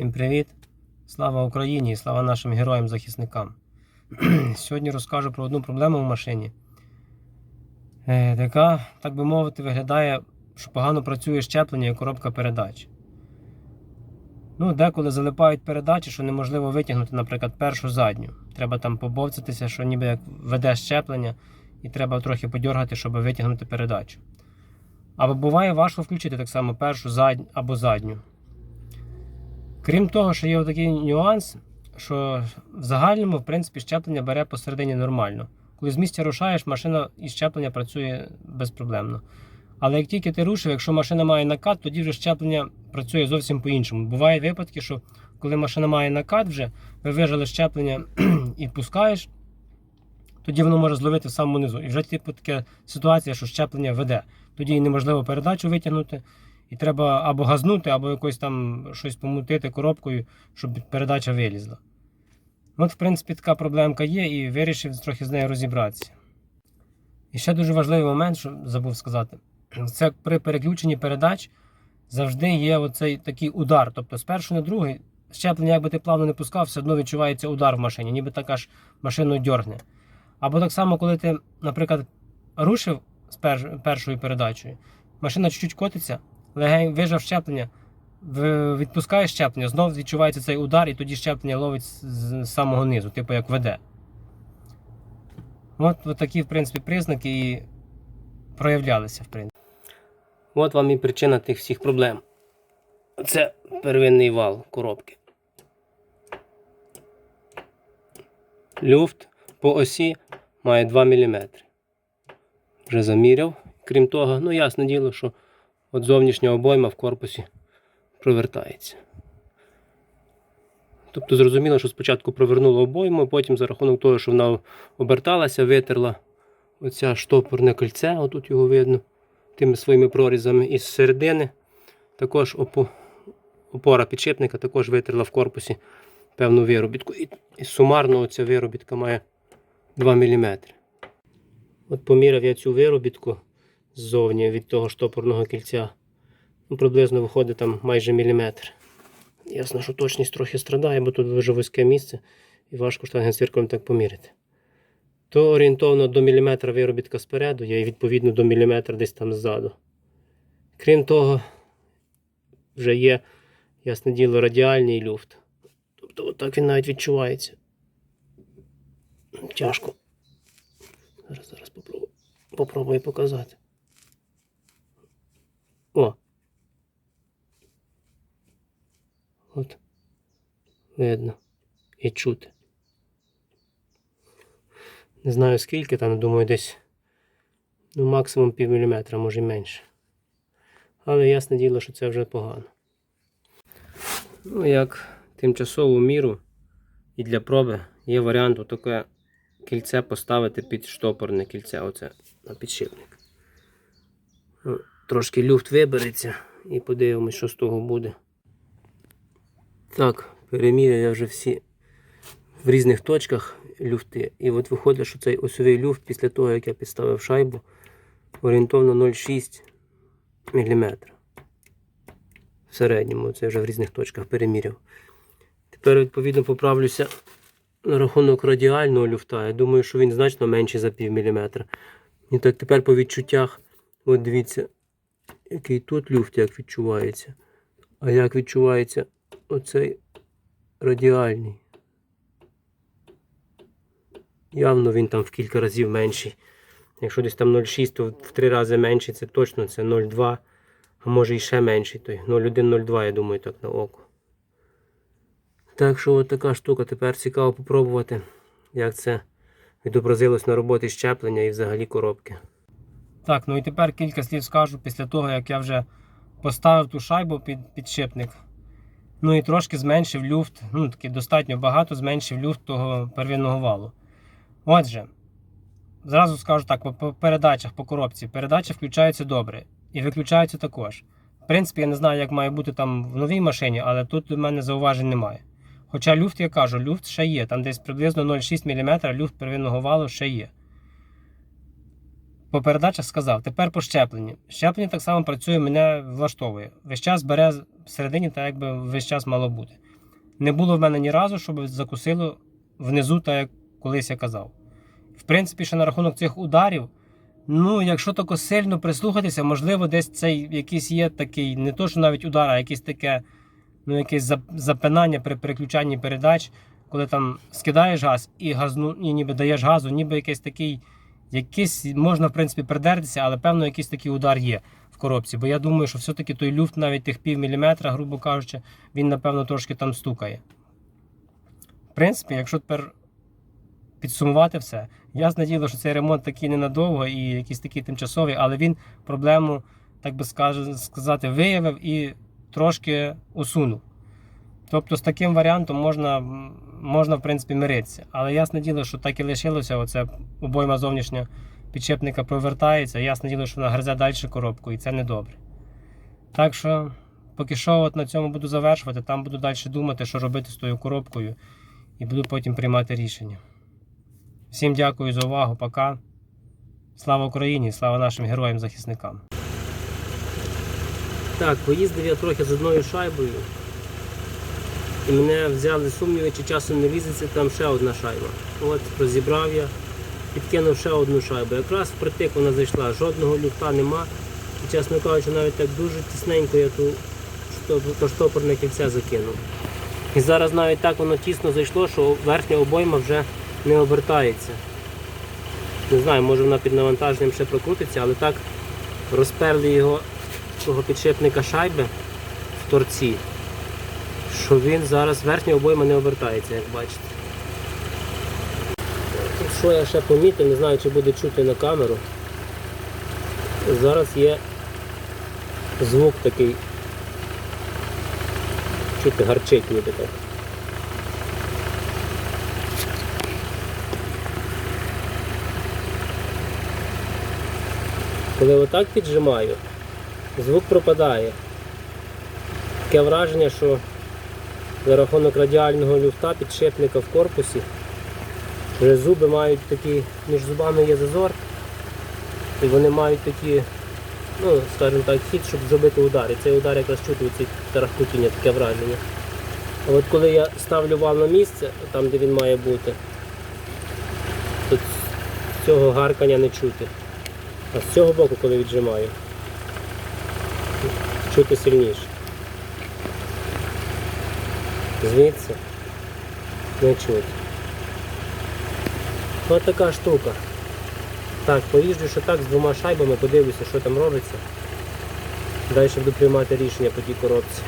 Всім привіт! Слава Україні і слава нашим героям-захисникам. Сьогодні розкажу про одну проблему в машині, е, яка, так би мовити, виглядає, що погано працює щеплення і коробка передач. Ну, деколи залипають передачі, що неможливо витягнути, наприклад, першу задню. Треба там побовцятися, що ніби як веде щеплення, і треба трохи подьоргати, щоб витягнути передачу. Або буває важко включити так само першу задню або задню. Крім того, що є такий нюанс, що в загальному, в принципі, щеплення бере посередині нормально. Коли з місця рушаєш, машина і щеплення працює безпроблемно. Але як тільки ти рушив, якщо машина має накат, тоді вже щеплення працює зовсім по-іншому. Бувають випадки, що коли машина має накат, вже ви вижали щеплення і пускаєш, тоді воно може зловити в самому низу. І вже типу така ситуація, що щеплення веде. Тоді неможливо передачу витягнути. І треба або газнути, або якось там щось помутити коробкою, щоб передача вилізла. От, в принципі, така проблемка є, і вирішив трохи з нею розібратися. І ще дуже важливий момент, що забув сказати, це при переключенні передач завжди є оцей такий удар. Тобто з першого на другий щеплення, якби ти плавно не пускав, все одно відчувається удар в машині, ніби так аж машину дьоргне. Або так само, коли ти, наприклад, рушив з першою передачею, машина чуть-чуть котиться, легень вижав щеплення, відпускає щеплення, знов відчувається цей удар, і тоді щеплення ловить з самого низу, типу як веде. От, от такі, в принципі, признаки і проявлялися, в принципі. От вам і причина тих всіх проблем. Це первинний вал коробки. Люфт по осі має 2 мм. Вже заміряв. Крім того, ну ясне діло, що от зовнішня обойма в корпусі провертається. Тобто зрозуміло, що спочатку провернуло обойму, потім за рахунок того, що вона оберталася, витерла оця штопорне кольце, отут його видно, тими своїми прорізами. І з середини також опора підшипника також витерла в корпусі певну виробітку. І, сумарно ця виробітка має 2 мм. От поміряв я цю виробітку ззовні від того штопорного кільця. Ну, приблизно виходить там майже міліметр. Ясно, що точність трохи страдає, бо тут дуже вузьке місце і важко штангенцвірком так поміряти. То орієнтовно до міліметра виробітка спереду є і відповідно до міліметра десь там ззаду. Крім того, вже є, ясне діло, радіальний люфт. Тобто отак він навіть відчувається. Тяжко. Зараз зараз попробую, попробую показати. О. От. Видно. І чути. Не знаю скільки там, думаю, десь ну, максимум пів міліметра, може й менше. Але ясне діло, що це вже погано. Ну, як тимчасову міру і для проби є варіант таке кільце поставити під штопорне кільце, оце на підшипник. Трошки люфт вибереться і подивимось, що з того буде. Так, переміряю я вже всі в різних точках люфти. І от виходить, що цей осьовий люфт після того, як я підставив шайбу, орієнтовно 0,6 мм. В середньому, це вже в різних точках переміряв. Тепер, відповідно, поправлюся на рахунок радіального люфта. Я думаю, що він значно менший за пів міліметра. І так тепер по відчуттях, от дивіться, який тут люфт як відчувається. А як відчувається оцей радіальний. Явно він там в кілька разів менший. Якщо десь там 0,6, то в три рази менший, це точно це 0,2, а може і ще менший. той 0,1-0,2, я думаю, так на око. Так що от така штука. Тепер цікаво попробувати, як це відобразилось на роботі щеплення і взагалі коробки. Так, ну і тепер кілька слів скажу після того, як я вже поставив ту шайбу під підшипник. Ну і трошки зменшив люфт, ну таки достатньо багато зменшив люфт того первинного валу. Отже, зразу скажу так, по- передачах по коробці. Передача включається добре і виключається також. В принципі, я не знаю, як має бути там в новій машині, але тут до мене зауважень немає. Хоча люфт, я кажу, люфт ще є. Там десь приблизно 0,6 мм люфт первинного валу ще є. По передачах сказав, тепер по щепленні. Щеплення так само працює, мене влаштовує. Весь час бере всередині, так якби весь час мало бути. не було в мене ні разу, щоб закусило внизу, так як колись я казав. В принципі, ще на рахунок цих ударів, ну, якщо тако сильно прислухатися, можливо, десь цей якийсь є такий, не то, що навіть удар, а якийсь таке, ну, якесь зап- запинання при переключанні передач, коли там скидаєш газ і газну, і ніби даєш газу, ніби якийсь такий, якийсь можна, в принципі, придертися, але певно, якийсь такий удар є в коробці. Бо я думаю, що все-таки той люфт, навіть тих пів міліметра, грубо кажучи, він, напевно, трошки там стукає. В принципі, якщо тепер підсумувати все, ясне діло, що цей ремонт такий ненадовго і якийсь такий тимчасовий, але він проблему, так би сказати, виявив і трошки усунув. Тобто з таким варіантом можна, можна в принципі, миритися. Але ясне діло, що так і лишилося, оце обойма зовнішня підшипника провертається, ясне діло, що вона гризе далі коробку, і це не добре. Так що, поки що от на цьому буду завершувати, там буду далі думати, що робити з тою коробкою, і буду потім приймати рішення. Всім дякую за увагу, пока. Слава Україні, слава нашим героям-захисникам. Так, поїздив я трохи з одною шайбою. І мене взяли сумніви, чи часом не візиться там ще одна шайба. От розібрав я, підкинув ще одну шайбу. Якраз впритик вона зайшла, жодного люфта нема. І, чесно кажучи, навіть так дуже тісненько я ту то штопорне кільце закинув. І зараз навіть так воно тісно зайшло, що верхня обойма вже не обертається. Не знаю, може вона під навантаженням ще прокрутиться, але так розперли його того підшипника шайби в торці, що він зараз верхня обойма не обертається, як бачите. Що я ще помітив, не знаю, чи буде чути на камеру. Зараз є звук такий. Чути гарчить ніби так. Коли отак піджимаю, звук пропадає. Таке враження, що за рахунок радіального люфта підшипника в корпусі вже зуби мають такі, між зубами є зазор, і вони мають такі, ну, скажімо так, хід, щоб зробити удар. І цей удар якраз чути ці тарахкотіння, таке враження. А от коли я ставлю вал на місце, там де він має бути, то цього гаркання не чути. А з цього боку, коли віджимаю, чути сильніше. Звідси не чути. Ось така штука. Так, поїжджу ще так з двома шайбами, подивлюся, що там робиться. Далі буду приймати рішення по тій коробці.